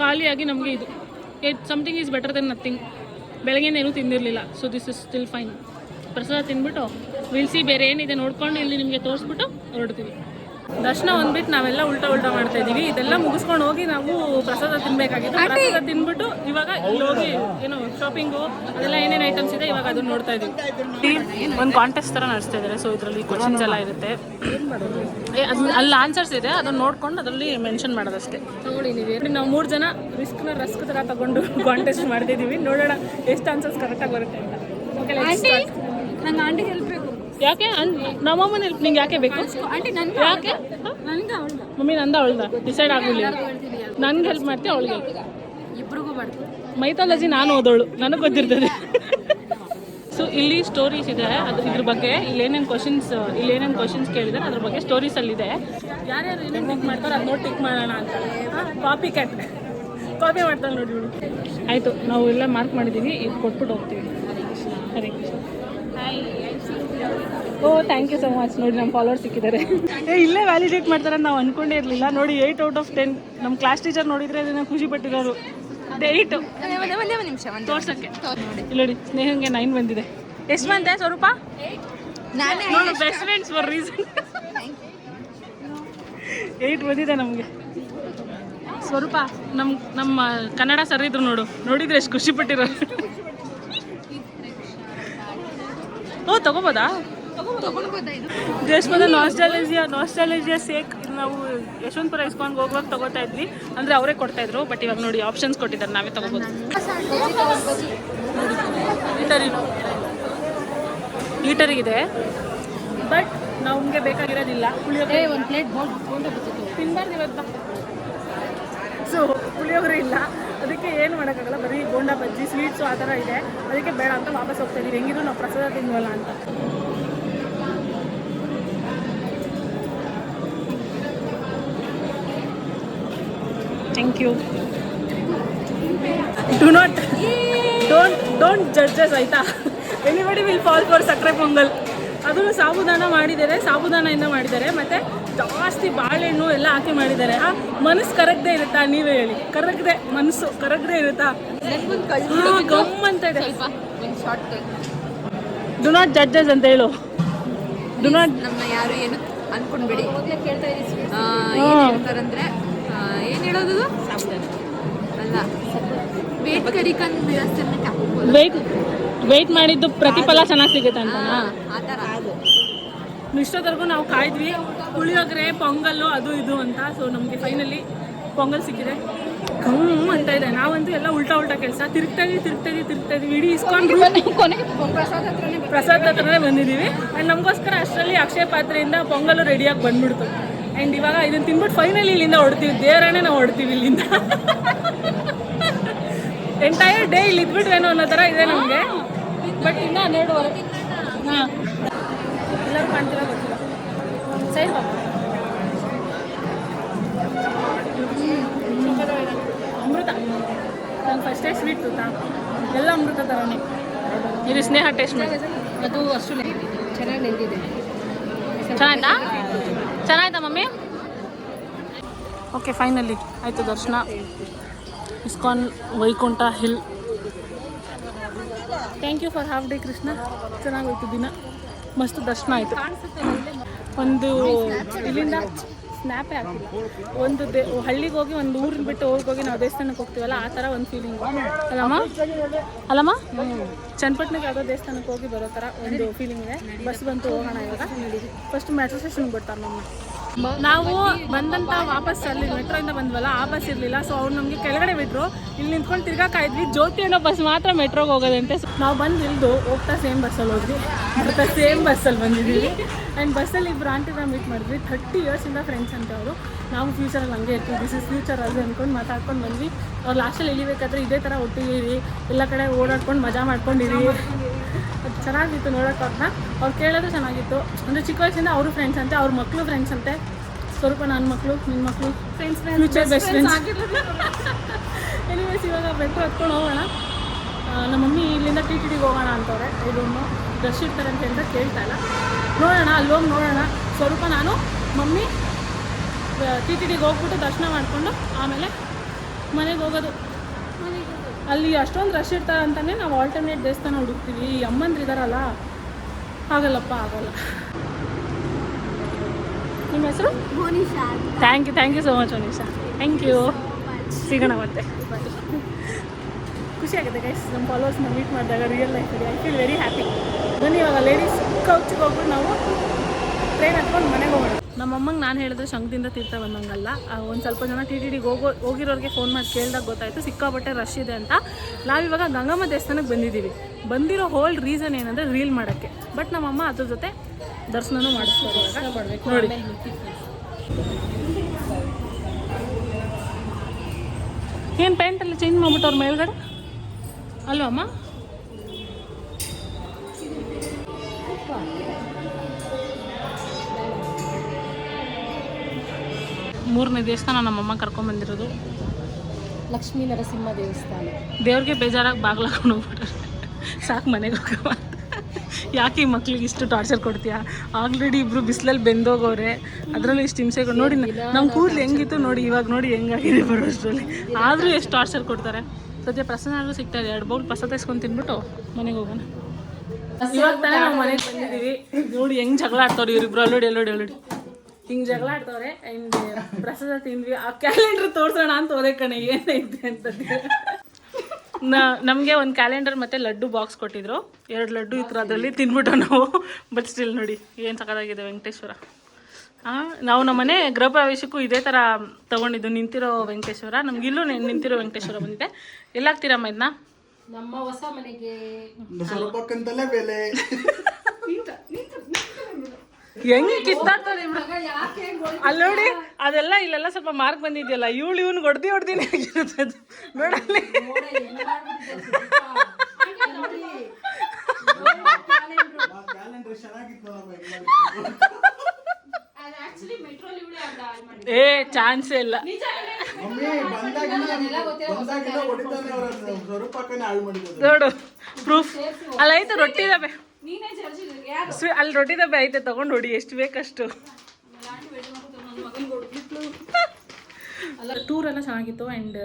ಖಾಲಿಯಾಗಿ ನಮಗೆ ಇದು. It something is better then nothing ಬೆಳಗ್ಗೆನೇನು ತಿಂದಿರಲಿಲ್ಲ. So this is still fine ಪ್ರಸಾದ ತಿಂದ್ಬಿಟ್ಟು ವಿಲ್ಸಿ ಬೇರೆ ಏನಿದೆ ನೋಡ್ಕೊಂಡು ಇಲ್ಲಿ ನಿಮಗೆ ತೋರಿಸ್ಬಿಟ್ಟು ಹೊರಡ್ತೀವಿ. ದರ್ಶನ ಒಂದ್ಬಿಟ್ಟು ನಾವೆಲ್ಲ ಉಲ್ಟಾ ಉಲ್ಟಾ ಮಾಡ್ತಾ ಇದೀವಿ ಇದೆಲ್ಲ ಮುಗಿಸ್ಕೊಂಡು ಹೋಗಿ ನಾವು ಪ್ರಸಾದ ತಿನ್ಬೇಕಾಗಿತ್ತು. ಪ್ರಸಾದ ತಿನ್ಬಿಟ್ಟು ಇವಾಗ ಹೋಗಿ ಏನು ಶಾಪಿಂಗು ಅದೆಲ್ಲ ಏನೇನು ಐಟಮ್ಸ್ ಇದೆ ಇವಾಗ ಅದನ್ನ ನೋಡ್ತಾ ಇದೀವಿ ಒಂದು ಕಾಂಟೆಸ್ಟ್ ತರ ನಡೆಸ್ತಾ ಇದ್ದಾರೆ ಸೊ ಇದರಲ್ಲಿ ಕ್ವಶನ್ಸ್ ಎಲ್ಲ ಇರುತ್ತೆ. ಅಲ್ಲಿ ಆನ್ಸರ್ಸ್ ಇದೆ. ಅದನ್ನ ನೋಡ್ಕೊಂಡು ಅದರಲ್ಲಿ ಮೆನ್ಷನ್ ಮಾಡೋದಷ್ಟೇ. ತಗೊಳ್ಳಿ ನೀವು. ನಾವು ಮೂರು ಜನ ರಿಸ್ಕ್ನ ರಸ್ಕ್ ತರ ತಗೊಂಡು ಕಾಂಟೆಸ್ಟ್ ಮಾಡ್ತಿದೀವಿ ನೋಡೋಣ ಎಷ್ಟು ಆನ್ಸರ್ಸ್ ಕರೆಕ್ಟಾಗಿ ಬರುತ್ತೆ ಅಂತ. ಓಕೆ ನಂಗೆ ಆಂಟಿ ಗೆಲ್ಬೇಕು ಯಾಕೆ? ನಮ್ಮಮ್ಮನ ಹೆಲ್ಪ್ ನಿಂಗೆ ಯಾಕೆ ಬೇಕು? ಯಾಕೆ? ಮಮ್ಮಿ ನಂದ ಅವಳ್ದ. ಡಿಸೈಡ್ ಆಗಲಿಲ್ಲ. ನನ್ಗೆ ಹೆಲ್ಪ್ ಮಾಡ್ತೀವಿ ಅವಳಿಗೆ ಇಬ್ರಿಗೂ ಮಾಡ್ತೀನಿ ಮೈಥಾಲಜಿ ನಾನು ಓದೋಳು ನನಗೆ ಗೊತ್ತಿರ್ತದೆ. ಸೊ ಇಲ್ಲಿ ಸ್ಟೋರೀಸ್ ಇದೆ. ಅದು ಇದ್ರ ಬಗ್ಗೆ ಇಲ್ಲಿ ಏನೇನು ಕ್ವಶನ್ಸ್ ಇಲ್ಲಿ ಏನೇನು ಕ್ವಶನ್ಸ್ ಕೇಳಿದ್ದಾರೆ ಅದ್ರ ಬಗ್ಗೆ ಸ್ಟೋರೀಸ್ ಅಲ್ಲಿ ಇದೆ. ಯಾರ್ಯಾರು ಏನೇನು ಟಿಕ್ ಮಾಡ್ತಾರೆ ಅದು ನೋಡಿ ಟಿಕ್ ಮಾಡೋಣ ಅಂತ. ಕಾಪಿ ಕ್ಯಾಟ್ ಕಾಪಿ ಮಾಡ್ತಾರೆ ನೋಡಿ ಆಯಿತು ನಾವು ಎಲ್ಲ ಮಾರ್ಕ್ ಮಾಡಿದ್ದೀವಿ ಇದು ಕೊಟ್ಬಿಟ್ಟು ಹೋಗ್ತೀವಿ. Hare Krishna. Oh thank you so much ನೋಡಿ ನಮ್ಮ ಫಾಲೋವರ್ ಸಿಕ್ಕಿದ್ದಾರೆ. ಏ ಇಲ್ಲೇ ವ್ಯಾಲಿಡೇಟ್ ಮಾಡ್ತಾರೆ ನಾವು ಅನ್ಕೊಂಡೇ ಇರಲಿಲ್ಲ. ನೋಡಿ ಏಯ್ಟ್ ಔಟ್ ಆಫ್ ಟೆನ್ ನಮ್ಮ ಕ್ಲಾಸ್ ಟೀಚರ್ ನೋಡಿದ್ರೆ ಅದನ್ನ ಖುಷಿ ಪಟ್ಟಿರೋರು. ಏಯ್ಟ್ ಒಂದೇ ಒಂದೇ ನಿಮಿಷ ಒಂದು ತೋರ್ಸಕ್ಕೆ. ಇಲ್ಲಿ ನೋಡಿ ಸ್ನೇಹಂಗೆ ನೈನ್ ಬಂದಿದೆ. ಎಷ್ಟು ಬಂದೆ ಸ್ವರೂಪ? ನಾನೇ best friends for reason eight ಬಂದಿದೆ ನಮಗೆ. ಸ್ವರೂಪ ನಮ್ಮ ನಮ್ಮ ಕನ್ನಡ ಸರ್ ಇದ್ರು ನೋಡು. ನೋಡಿದ್ರೆ ಎಷ್ಟು ಖುಷಿ ಪಟ್ಟಿರೋ ಓ ತಗೋಬೋದಾ? ದೇಶದ ನಾಸ್ಟಾಲಜಿಯಾ ನಾಸ್ಟಾಲಜಿಯಾ ಸೇಕ್ ನಾವು ಯಶವಂತಪುರ ಇಸ್ಕೊಂಡು ಹೋಗುವಾಗ ತಗೋತಾ ಇದ್ವಿ. ಅಂದರೆ ಅವರೇ ಕೊಡ್ತಾ ಇದ್ರು ಬಟ್ ಇವಾಗ ನೋಡಿ ಆಪ್ಷನ್ಸ್ ಕೊಟ್ಟಿದ್ದಾರೆ, ನಾವೇ ತಗೋಬಹುದು ಲೀಟರ್ ಇದೆ. ಬಟ್ ನಮಗೆ ಬೇಕಾಗಿರೋದಿಲ್ಲ. ಪುಳಿಯೋಗರೆ ಒಂದು ಪ್ಲೇಟ್ ತಿನ್ಬಾರ್ದು ಇವತ್ತು. ಸೊ ಪುಳಿಯೋಗರೆ ಇಲ್ಲ. ಅದಕ್ಕೆ ಏನು ಮಾಡೋಕ್ಕಾಗಲ್ಲ. ಬರೀ ಬೋಂಡಾ ಬಜ್ಜಿ ಸ್ವೀಟ್ಸು ಆ ಥರ ಇದೆ. ಅದಕ್ಕೆ ಬೇಡ ಅಂತ ವಾಪಸ್ ಹೋಗ್ತಾ ಇದೀವಿ. ಹೆಂಗಿದ್ರು ನಾವು ಪ್ರಸಾದ ತಿನ್ವಲ್ಲ ಅಂತ. Thank you do not don't don't judges ಆಯ್ತಾ? ಎನಿಬಡಿ ವಿಲ್ ಫಾಲ್ ಫಾರ್ ಸಕ್ಕರೆ ಪೊಂಗಲ್ ಅದನ್ನು ಸಾಬುದಾನ ಮಾಡಿದ್ದಾರೆ ಸಾಬುದಾನದಿಂದ ಮಾಡಿದ್ದಾರೆ. ಮತ್ತೆ ಜಾಸ್ತಿ ಬಾಳೆಹಣ್ಣು ಎಲ್ಲ ಹಾಕಿ ಮಾಡಿದ್ದಾರೆ. ಆ ಮನಸ್ಸು ಕರಗದೆ ಇರುತ್ತಾ? ನೀವೇ ಹೇಳಿ. ಕರಗದೆ ಮನಸ್ಸು ಕರಗದೆ ಇರುತ್ತಾ? ಗಮ್ ಅಂತ ಇದೆ. ಡು ನಾಟ್ ಜಡ್ಜಸ್ ಅಂತ ಹೇಳು. ಡು ನಾಟ್ ನಮ್ಮ ಯಾರು ಏನು ಅನ್ಕೊಂಡ್ಬೇಡಿ. ಆ, ಇದ್ದೀವಿ ಏನ್ ಹೇಳೋದು ಅಲ್ಲ ವೇಟ್ ಕರಿಕನ್ ವ್ಯವಸ್ಥೆ ವೆಯ್ಟ್ ಮಾಡಿದ್ದು ಪ್ರತಿಫಲ ಚೆನ್ನಾಗಿ ಸಿಗುತ್ತೆ ಅಂತ ಆ ಥರ. ಇಷ್ಟೊತ್ತರೆಗೂ ನಾವು ಕಾಯ್ದ್ವಿ. ಪುಳಿಯೋಗರೆ ಪೊಂಗಲ್ಲು ಅದು ಇದು ಅಂತ. ಸೊ ನಮಗೆ ಫೈನಲಿ ಪೊಂಗಲ್ ಸಿಕ್ಕಿದೆ. ಹ್ಮ್ ಅಂತ ಇದೆ. ನಾವಂತೂ ಎಲ್ಲ ಉಲ್ಟಾ ಉಲ್ಟಾ ಕೆಲಸ. ತಿರುಗ್ತಾ ಇದೀವಿ ತಿರುಗ್ತಾ ಇದೀವಿ ತಿರುಗ್ತಾ ಇದೀವಿ. ಇಡೀ ಇಸ್ಕೊಂಡು ಕೊನೆಗೆ ಪ್ರಸಾದ ಹತ್ರನೇ ಪ್ರಸಾದ್ ಹತ್ರನೇ ಬಂದಿದ್ದೀವಿ. ಆ್ಯಂಡ್ ನಮಗೋಸ್ಕರ ಅಷ್ಟರಲ್ಲಿ ಅಕ್ಷಯ ಪಾತ್ರೆಯಿಂದ ಪೊಂಗಲು ರೆಡಿಯಾಗಿ ಬಂದ್ಬಿಡ್ತು. ಆ್ಯಂಡ್ ಇವಾಗ ಇದನ್ನು ತಿನ್ಬಿಟ್ಟು ಫೈನಲಿ ಇಲ್ಲಿಂದ ಹೊಡ್ತೀವಿ. ದೇವರನ್ನೇ ನಾವು ಹೊಡ್ತೀವಿ ಇಲ್ಲಿಂದ. ಎಂಟೈರ್ ಡೇ ಇಲ್ಲಿ ಇದ್ಬಿಟ್ವೇನೋ ಅನ್ನೋ ಥರ ಇದೆ ನಮಗೆ. ಬಟ್ ಇನ್ನೂ ಹನ್ನೆರಡುವರೆ ಹಾಂ. ಎಲ್ಲರೂ ಮಾಡ್ತೀರ ಗೊತ್ತಿಲ್ಲ. ಸೈಡ್ ಅಮೃತ. ನಾನು ಫಸ್ಟ್ ಟೈಮ್ ಸ್ವೀಟ್ ತುತ್ತಾ ಎಲ್ಲ ಅಮೃತ ಥರನೇ ಇದು ಸ್ನೇಹ ಟೇಸ್ಟ್ ಮಾಡಿ. ಅದು ಅಷ್ಟು ಚೆನ್ನಾಗಿ ನೆಂದಿದೆ. ಚೆನ್ನಾಯ್ತಾ ಚೆನ್ನಾಯ್ತಾ ಮಮ್ಮಿ. ಓಕೆ ಫೈನಲಿ ಆಯಿತು ದರ್ಶನ. ISKCON Vaikuntha hill. Thank you for half day Krishna. ಚೆನ್ನಾಗೋಯ್ತು ದಿನ. ಮಸ್ತ್ ದರ್ಶನ ಆಯಿತು. ಒಂದು ಇಲ್ಲಿಂದ ಸ್ನ್ಯಾಪೇ ಹಾಕಿಲ್ಲ. ಒಂದು ದೇ ಹಳ್ಳಿಗೆ ಹೋಗಿ ಒಂದು ಊರಿನ ಬಿಟ್ಟು ಊರಿಗೆ ಹೋಗಿ ನಾವು ದೇವಸ್ಥಾನಕ್ಕೆ ಹೋಗ್ತೀವಲ್ಲ, ಆ ಥರ ಒಂದು ಫೀಲಿಂಗ್ ಅಲ್ಲಮ್ಮ? ಅಲ್ಲಮ್ಮ? ಚನ್ನಪಟ್ಟಣಕ್ಕೆ ಯಾವುದೋ ದೇವಸ್ಥಾನಕ್ಕೆ ಹೋಗಿ ಬರೋ ಥರ ಒಂದು ಫೀಲಿಂಗ್ ಇದೆ. ಬಸ್ ಬಂತು ಹೋಗೋಣ ಇವಾಗ. ಫಸ್ಟ್ ಮೆಟ್ರೋ ಸ್ಟೇಷನ್ಗೆ ಬಿಡ್ತಾರೆ ನಮ್ಮ ನಾವು ಬಂದಂತ ವಾಪಸ್ ಅಲ್ಲಿ ಮೆಟ್ರೋಯಿಂದ ಬಂದ್ವಲ್ಲ ಆ ಬಸ್ ಇರಲಿಲ್ಲ. ಸೊ ಅವ್ರು ನಮಗೆ ಕೆಳಗಡೆ ಬಿಟ್ರು. ಇಲ್ಲಿ ನಿಂತ್ಕೊಂಡು ತಿರ್ಗಾ ಕಾಯ್ದ್ವಿ. ಜ್ಯೋತಿ ಅನ್ನೋ ಬಸ್ ಮಾತ್ರ ಮೆಟ್ರೋಗೆ ಹೋಗೋದಂತೆ. ನಾವು ಬಂದು ಇಲ್ದು, ಹೋಗ್ತಾ ಸೇಮ್ ಬಸ್ಸಲ್ಲಿ ಹೋದ್ವಿ. ಬರ್ತಾ ಸೇಮ್ ಬಸ್ಸಲ್ಲಿ ಬಂದಿದ್ದೀವಿ. ಆ್ಯಂಡ್ ಬಸ್ಸಲ್ಲಿ ಇಬ್ಬರು ಆಂಟಿನ ಮೀಟ್ ಮಾಡಿದ್ವಿ. ಥರ್ಟಿ ಇಯರ್ಸಿಂದ ಫ್ರೆಂಡ್ಸ್ ಅಂತ ಅವರು. ನಾವು ಫ್ಯೂಚರಲ್ಲಿ ಹಂಗೆ ಇರ್ತೀವಿ. ದಿಸ್ ಇಸ್ ಫ್ಯೂಚರ್ ಅದು ಅಂದ್ಕೊಂಡು ಮಾತಾಡ್ಕೊಂಡು ಬಂದ್ವಿ. ಅವ್ರು ಲಾಸ್ಟಲ್ಲಿ ಇಳಿಬೇಕಾದ್ರೆ ಇದೇ ಥರ ಒಟ್ಟಿಗೆ ಇರಿ. ಎಲ್ಲ ಕಡೆ ಓಡಾಡ್ಕೊಂಡು ಮಜಾ ಮಾಡ್ಕೊಂಡಿರಿ. ಅದು ಚೆನ್ನಾಗಿತ್ತು ನೋಡೋಕೆ ಅವ್ರನ್ನ. ಅವ್ರು ಕೇಳೋದು ಚೆನ್ನಾಗಿತ್ತು. ಅಂದರೆ ಚಿಕ್ಕ ವಯಸ್ಸಿಂದ ಅವರು ಫ್ರೆಂಡ್ಸ್ ಅಂತೆ ಅವ್ರ ಮಕ್ಕಳು ಫ್ರೆಂಡ್ಸ್ ಅಂತೆ. ಸ್ವಲ್ಪ ನನ್ನ ಮಕ್ಕಳು ನಿನ್ನ ಮಕ್ಕಳು friends future best friends anyways ಇವಾಗ ಬೆಟ್ರ್ ಹತ್ಕೊಂಡು ಹೋಗೋಣ. ನಮ್ಮ ಮಮ್ಮಿ ಇಲ್ಲಿಂದ ಟಿ ಟಿ ಡಿಗೆ ಹೋಗೋಣ ಅಂತವ್ರೆ. ಇದನ್ನು ರಶ್ ಇರ್ತಾರೆ ಅಂತ ಹೇಳಿದ್ರೆ ಕೇಳ್ತಾ ಇಲ್ಲ. ನೋಡೋಣ ಅಲ್ಲಿ ಹೋಗಿ ನೋಡೋಣ. ಸ್ವಲ್ಪ ನಾನು ಮಮ್ಮಿ ಟಿ ಟಿ ಡಿಗೆ ಹೋಗ್ಬಿಟ್ಟು ದರ್ಶನ ಮಾಡಿಕೊಂಡು ಆಮೇಲೆ ಮನೆಗೆ ಹೋಗೋದು. ಅಲ್ಲಿ ಅಷ್ಟೊಂದು ರಶ್ ಇರ್ತಾರೆ ಅಂತಲೇ ನಾವು ಆಲ್ಟರ್ನೇಟ್ ದೇವಸ್ಥಾನ ಹುಡುಕ್ತೀವಿ. ಈ ಅಮ್ಮಂದ್ರೆ ಇದಾರಲ್ಲ ಆಗಲ್ಲಪ್ಪ ಆಗಲ್ಲ ನಿಮ್ಮ ಹೆಸರು? Thank you thank you so much Manisha thank you ಸಿಗೋಣ ಮತ್ತೆ. ಖುಷಿ ಆಗುತ್ತೆ ಗೈಸ್ ನಮ್ಮ ಫಾಲೋವರ್ಸ್ನ ಮೀಟ್ ಮಾಡಿದಾಗ ರಿಯಲ್ ಲೈಫಲ್ಲಿ ಐ ಫೀಲ್ ವೆರಿ ಹ್ಯಾಪಿ ಬನ್ನಿ ಇವಾಗ ಲೇಡೀಸ್ ಕೌಚಿಗೆ ಹೋಗ್ಬಿಟ್ಟು ನಾವು ಟ್ರೈನ್ ಹತ್ಕೊಂಡು ಮನೆಗೆ ಹೋಗೋಣ. ನಮ್ಮ ಅಮ್ಮಂಗೆ ನಾನು ಹೇಳಿದ್ರೆ ಶಂಖದಿಂದ ತೀರ್ಥ ಬಂದಂಗಲ್ಲ. ಒಂದು ಸ್ವಲ್ಪ ಜನ ಟಿ ಟಿ ಡಿಗೆ ಹೋಗೋ ಹೋಗಿರೋರಿಗೆ ಫೋನ್ ಮಾಡಿ ಕೇಳಿದಾಗ ಗೊತ್ತಾಯಿತು ಸಿಕ್ಕಾಪಟ್ಟೆ ರಶ್ ಇದೆ ಅಂತ. ನಾವಿವಾಗ ಗಂಗಮ್ಮ ದೇವಸ್ಥಾನಕ್ಕೆ ಬಂದಿದ್ದೀವಿ. ಬಂದಿರೋ ಹೋಲ್ ರೀಸನ್ ಏನಂದರೆ ರೀಲ್ ಮಾಡೋಕ್ಕೆ. ಬಟ್ ನಮ್ಮಮ್ಮ ಅದ್ರ ಜೊತೆ ದರ್ಶನನೂ ಮಾಡಿಸ್ತಾರೆ ಏನು ನೋಡಿ. ಏನು ಪ್ಯಾಂಟೆಲ್ಲ ಚೇಂಜ್ ಮಾಡ್ಬಿಟ್ಟವ್ರ ಮೇಲ್ಗಡೆ? ಅಲ್ವಾ ಮೂರನೇ ದೇವಸ್ಥಾನ ನಮ್ಮಮ್ಮ ಕರ್ಕೊಂಬಂದಿರೋದು ಲಕ್ಷ್ಮೀ ನರಸಿಂಹ ದೇವಸ್ಥಾನ. ದೇವ್ರಿಗೆ ಬೇಜಾರಾಗಿ ಬಾಗ್ಲಾಕೊಂಡು ಹೋಗ್ಬಿಟ್ರೆ. ಸಾಕು ಮನೆಗೆ ಹೋಗವ. ಯಾಕೆ ಈ ಮಕ್ಳಿಗೆ ಇಷ್ಟು ಟಾರ್ಚರ್ ಕೊಡ್ತೀಯಾ? ಆಲ್ರೆಡಿ ಇಬ್ರು ಬಿಸಿಲಲ್ಲಿ ಬೆಂದೋಗೋರೆ. ಅದರಲ್ಲಿ ಇಷ್ಟು ಹಿಂಸೆ ನೋಡಿ ನಮ್ಮ ಕೂದಲು ಹೆಂಗಿತ್ತು ನೋಡಿ ಇವಾಗ ನೋಡಿ ಹೆಂಗಾಗಿದೆ ಬರೋಷ್ಟರಲ್ಲಿ ಆದರೂ ಎಷ್ಟು ಟಾರ್ಚರ್ ಕೊಡ್ತಾರೆ. ಸದ್ಯ ಪ್ರಸನ್ನ ಆದ್ರೂ ಸಿಗ್ತಾರೆ ಎರಡು ಬೌಲ್ ಪ್ರಸಾದ ಇಸ್ಕೊಂಡು ತಿನ್ಬಿಟ್ಟು ಮನೆಗೆ ಹೋಗೋಣ. ಇವಾಗ ತಾನೇ ನಾವು ಮನೆಗೆ ಬಂದಿದ್ದೀವಿ ನೋಡಿ ಹೆಂಗೆ ಜಗಳ ಆಡ್ತಾವ್ರಿ ಇವ್ರಿಬ್ರು. ಅಲ್ಲೋಡಿ ಅಲ್ಲೋಡಿ ಅಲ್ಲೋಡಿ. ಹಿಂಗ್ ಜಗಳ ಆಡ್ತವ್ರೆ ಅಂಡ್ ಪ್ರಸಾದ ತಿಂದ್ವಿ. ಆ ಕ್ಯಾಲೆಂಡರ್ ತೋರ್ಸೋಣ ಅಂತ ಹೋದೆ ಕಣೆ ಏನೈತೆ ಅಂತ ನಮಗೆ ಒಂದು ಕ್ಯಾಲೆಂಡರ್ ಮತ್ತೆ ಲಡ್ಡು ಬಾಕ್ಸ್ ಕೊಟ್ಟಿದ್ರು. ಎರಡು ಲಡ್ಡು ಇತ್ತು ಅದರಲ್ಲಿ ತಿನ್ಬಿಟ್ಟು ನಾವು. ಬಟ್ ಸ್ಟಿಲ್ ನೋಡಿ ಏನು ಸಕದಾಗಿದೆ ವೆಂಕಟೇಶ್ವರ. ಆ, ನಾವು ನಮ್ಮನೆ ಗೃಹ ಪ್ರವೇಶಕ್ಕೂ ಇದೇ ಥರ ತಗೊಂಡಿದ್ದು. ನಿಂತಿರೋ ವೆಂಕಟೇಶ್ವರ ನಮ್ಗೆ ಇಲ್ಲೂ ನಿಂತಿರೋ ವೆಂಕಟೇಶ್ವರ ಬಂದಿದೆ. ಎಲ್ಲಾಗ್ತೀರಮ್ಮ ಇದನ್ನ ನಮ್ಮ ಹೊಸ ಮನೆಗೆ. ಬೆಲೆ. ಹೆಂಗ್ ಅಲ್ಲೋಡಿ ಇವ್ರು ಅಲ್ಲಿ ನೋಡಿ ಅದೆಲ್ಲ ಇಲ್ಲೆಲ್ಲ ಸ್ವಲ್ಪ ಮಾರ್ಕ್ ಬಂದಿದೆಯಲ್ಲ ಇವಳು ಇವ್ನು ಹೊಡ್ದಿ ಅದು. ನೋಡಲ್ಲಿ ಕ್ಯಾಲೆಂಡರ್ ಚೆನ್ನಾಗಿತ್ತು ಏ ಚಾನ್ಸ್ ಇಲ್ಲ. ನೋಡು ಪ್ರೂಫ್ ಅಲ್ಲ ಆಯ್ತು ರೊಟ್ಟಿ ದಬ್ಬೆ ಸ್ವೀ- ಅಲ್ಲಿ ರೊಟ್ಟಿ ದಬ್ಬೆ ಐತೆ ತಗೊಂಡು ಹೊಡಿ ಎಷ್ಟು ಬೇಕಷ್ಟು. ಅಲ್ಲ ಟೂರ್ ಎಲ್ಲ ಚೆನ್ನಾಗಿತ್ತು ಆ್ಯಂಡ್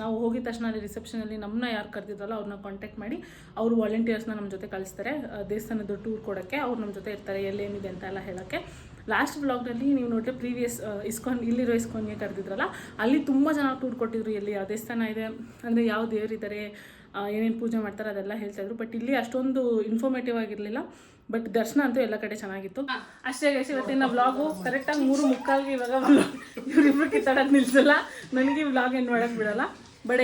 ನಾವು ಹೋಗಿದ ತಕ್ಷಣ ಅಲ್ಲಿ ರಿಸೆಪ್ಷನಲ್ಲಿ ನಮ್ಮನ್ನ ಯಾರು ಕರೆದಿದ್ರಲ್ಲ ಅವ್ರನ್ನ ಕಾಂಟ್ಯಾಕ್ಟ್ ಮಾಡಿ ಅವರು ವಾಲಂಟಿಯರ್ಸ್ನ ನಮ್ಮ ಜೊತೆ ಕಳಿಸ್ತಾರೆ. ದೇವಸ್ಥಾನದ ಟೂರ್ ಕೊಡೋಕ್ಕೆ ಅವ್ರು ನಮ್ಮ ಜೊತೆ ಇರ್ತಾರೆ ಎಲ್ಲೇನಿದೆ ಅಂತ ಎಲ್ಲ ಹೇಳೋಕ್ಕೆ. ಲಾಸ್ಟ್ ಬ್ಲಾಗ್ನಲ್ಲಿ ನೀವು ನೋಡಿದ್ರೆ ಪ್ರೀವಿಯಸ್ ಇಸ್ಕಾನ್ ಇಲ್ಲಿರೋ ಇಸ್ಕಾನ್ಗೆ ಕರೆದಿದ್ರಲ್ಲ ಅಲ್ಲಿ ತುಂಬ ಜನ ಟೂರ್ ಕೊಟ್ಟಿದ್ರು ಎಲ್ಲಿ ಯಾವ ದೇವಸ್ಥಾನ ಇದೆ ಅಂದರೆ ಯಾವ ದೇವರಿದ್ದಾರೆ ಏನೇನು ಪೂಜೆ ಮಾಡ್ತಾರೆ ಅದೆಲ್ಲ ಹೇಳ್ತಾ ಇದ್ರು. ಬಟ್ ಇಲ್ಲಿ ಅಷ್ಟೊಂದು ಇನ್ಫಾರ್ಮೇಟಿವ್ ಆಗಿರಲಿಲ್ಲ. ಬಟ್ ದರ್ಶನ ಅಂತೂ ಎಲ್ಲ ಕಡೆ ಚೆನ್ನಾಗಿತ್ತು. ಅಷ್ಟೇ ಗೈಸ್ ಇವತ್ತಿನ ವ್ಲಾಗು ಕರೆಕ್ಟಾಗಿ ಮೂರು ಮುಕ್ಕಾಲ್ಗೆ ಇವಾಗ ಇವರಿಬ್ರು ಕಿತ್ತಾಡೋದು ನಿಲ್ಸಲ್ಲ. ನನಗೆ ವ್ಲಾಗ್ ಏನು ಮಾಡಕ್ ಬಿಡಲ್ಲ. ಬಟ್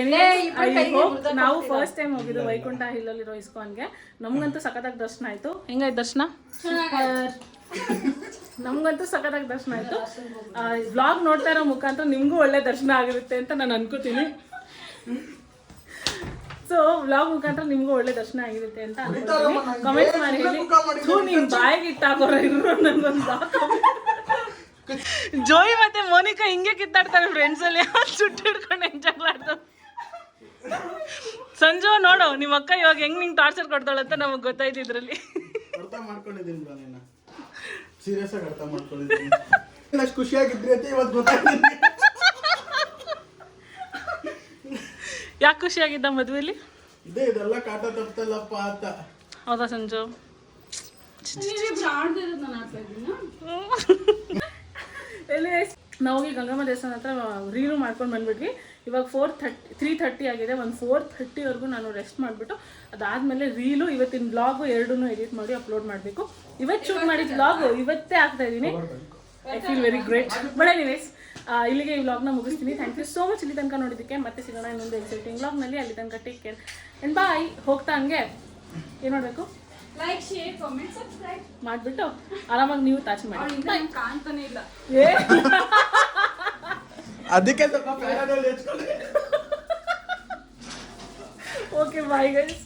ಹೋಪ್ ನಾವು ಫಸ್ಟ್ ಟೈಮ್ ಹೋಗಿದ್ದು ವೈಕುಂಠ ಹಿಲ್ಲಲ್ಲಿರೋ ಇಸ್ಕಾನ್ಗೆ. ನಮಗಂತೂ ಸಖತ್ತಾಗಿ ದರ್ಶನ ಆಯ್ತು. ಹೆಂಗಾಯ್ತು ದರ್ಶನ? ನಮಗಂತೂ ಸಖತ್ತಾಗಿ ದರ್ಶನ ಆಯ್ತು. ವ್ಲಾಗ್ ನೋಡ್ತಾ ಇರೋ ಮುಖಾಂತರ ನಿಮಗೂ ಒಳ್ಳೆ ದರ್ಶನ ಆಗಿರುತ್ತೆ ಅಂತ ನಾನು ಅನ್ಕೋತೀನಿ. ಸೊ ವ್ಲಾಗ್ ಮುಖಾಂತರ ನಿಮ್ಗೂ ಒಳ್ಳೆ ದರ್ಶನ ಆಗಿರುತ್ತೆ ಅಂತ ಕಮೆಂಟ್ ಮಾಡಿ ಹೇಳಿ. ನೀವು ಬಾಯಿಗೆ ಇಟ್ಟಾಕೋರ ಇರೋ ನನ್ಗೊಂದು ಜೋಯಿ ಮತ್ತೆ ಮೋನಿಕಾ ಹಿಂಗೆ ಕಿತ್ತಾಡ್ತಾರೆ ಫ್ರೆಂಡ್ಸ್ ಅಲ್ಲಿ. ಸುಟ್ಟು ಹಿಡ್ಕೊಂಡು ಹೆಂಗ್ ಜಗಳ ಆಡ್ತಾರೆ. ಸಂಜು ನೋಡು ನಿಮ್ಮ ಅಕ್ಕ ಇವಾಗ ಹೆಂಗ್ ನಿಂಗೆ ಟಾರ್ಚರ್ ಕೊಡ್ತಾಳೆ ಅಂತ ನಮಗೆ ಗೊತ್ತಾಯ್ತು ಇದ್ರಲ್ಲಿ. ಅರ್ಥ ಮಾಡ್ಕೊಂಡಿದ್ದೀನಿ ಸೀರಿಯಸ್ ಆಗಿ ಅರ್ಥ ಮಾಡ್ಕೊಂಡಿದ್ದೀನಿ. ಖುಷಿಯಾಗಿದ್ರಿ ಅಂತ ಇವತ್ತು ಗೊತ್ತಾಗ್ತೀನಿ ಯಾಕೆ ಖುಷಿಯಾಗಿದ್ದ ಮದುವೆಲಿ? ಇದೇ ಇದೆಲ್ಲ ಕಾಟ ತಪ್ತಲ್ಲಪ್ಪ ಅಂತ. ಹೌದಾ ಸಂಜು? Anyways, ನಾವು ಹೋಗಿ ಗಂಗಮ್ಮ ದೇವಸ್ಥಾನ ಹತ್ರ ರೀಲು ಮಾಡ್ಕೊಂಡು ಬಂದ್ಬಿಟ್ವಿ. ಇವಾಗ ಫೋರ್ ಥರ್ಟಿ ತ್ರೀ ಥರ್ಟಿ ಆಗಿದೆ. ಒಂದು ಫೋರ್ ಥರ್ಟಿವರೆಗೂ ನಾನು ರೆಸ್ಟ್ ಮಾಡಿಬಿಟ್ಟು ಅದಾದಮೇಲೆ ರೀಲು ಇವತ್ತಿನ ಬ್ಲಾಗು ಎರಡೂ ಎಡಿಟ್ ಮಾಡಿ ಅಪ್ಲೋಡ್ ಮಾಡಬೇಕು. ಇವತ್ತು ಶೂಟ್ ಮಾಡಿದ ಬ್ಲಾಗು ಇವತ್ತೇ ಆಗ್ತಾ ಇದ್ದೀನಿ. I feel very great but anyways ಇಲ್ಲಿಗೆ ಈ ವ್ಲಾಗ್ನ ಮುಗಿಸ್ತೀನಿ. ಥ್ಯಾಂಕ್ ಯು ಸೋ ಮಚ್ ಇಲ್ಲಿ ತನಕ ನೋಡಿದ್ದಕ್ಕೆ ಮತ್ತೆ ಸಿಗೋಣ ಇನ್ನೊಂದು ಎಕ್ಸೈಟಿಂಗ್ ವ್ಲಾಗ್ನಲ್ಲಿ ಅಲ್ಲಿ ತನಕ ಟೇಕ್ ಕೇರ್ ಆ್ಯಂಡ್ ಬಾಯ್ ಹೋಗ್ತಾ ಹಂಗೆ. ಏನು ಮಾಡಬೇಕು? ಲೈಕ್ ಶೇರ್ ಕಾಮೆಂಟ್ ಸಬ್ಸ್ಕ್ರೈಬ್ ಮಾಡಿಬಿಟ್ಟು ಆರಾಮಾಗಿ ನೀವು ತಾಚ್ ಮಾಡಿ. ಕಾಣ್ತಾನೆ ಇಲ್ಲ. ಏ? ಅದಕ್ಕೆ ಸ್ವಲ್ಪ ಓಕೆ ಬಾಯ್ ಗೈಸ್